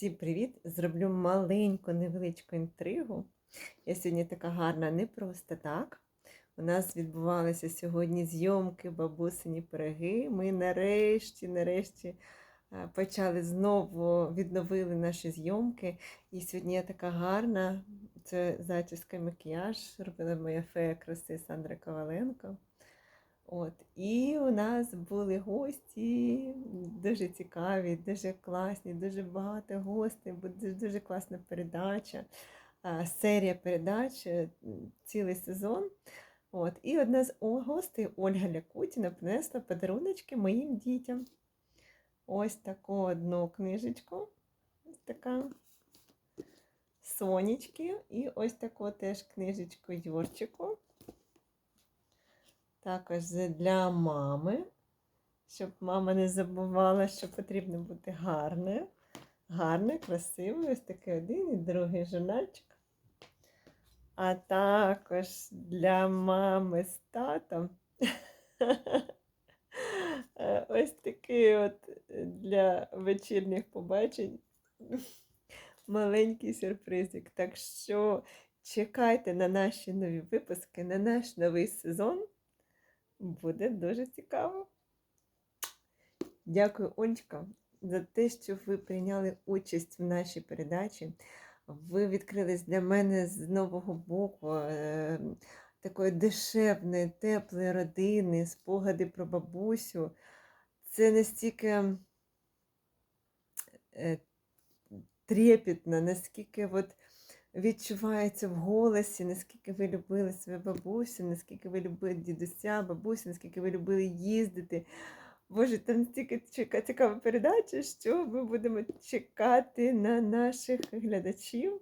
Всім привіт! Зроблю маленьку невеличку інтригу. Я сьогодні така гарна не просто так. У нас відбувалися сьогодні зйомки бабусині пироги. Ми нарешті, нарешті е, почали знову відновили наші зйомки. І сьогодні я така гарна. Це зачіска макіяж. Робила моя фея краси Сандра Коваленко. От. І у нас були гості дуже цікаві, дуже класні, дуже багато гостей, буде дуже класна передача, серія передач, е, цілий сезон. От. І одна з гостей, Ольга Лякутіна, принесла подаруночки моїм дітям. Ось таку одну книжечку. Така. Сонечки. І ось таку теж книжечку Юрчику. Також для мами, щоб мама не забувала, що потрібно бути гарною. Гарне, красивою. Ось такий один і другий журнальчик. А також для мами з татом. Е, Ось такий от для вечірніх побачень маленький сюрпризик. Так що чекайте на наші нові випуски, на наш новий сезон. Буде дуже цікаво. Дякую, Олечка, за те, що ви прийняли участь в нашій передачі. Ви відкрились для мене з нового боку, е, такої дешевної, теплої родини, спогади про бабусю. Це настільки е, трепетно, наскільки от відчувається в голосі, наскільки ви любили свою бабусю, наскільки ви любили дідуся, бабусю, наскільки ви любили їздити. Боже, там настільки чека- цікава передача, що ми будемо чекати на наших глядачів.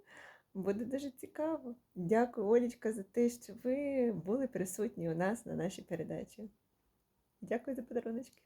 Буде дуже цікаво. Дякую, Олічка, за те, що ви були присутні у нас на нашій передачі. Дякую за подаруночки.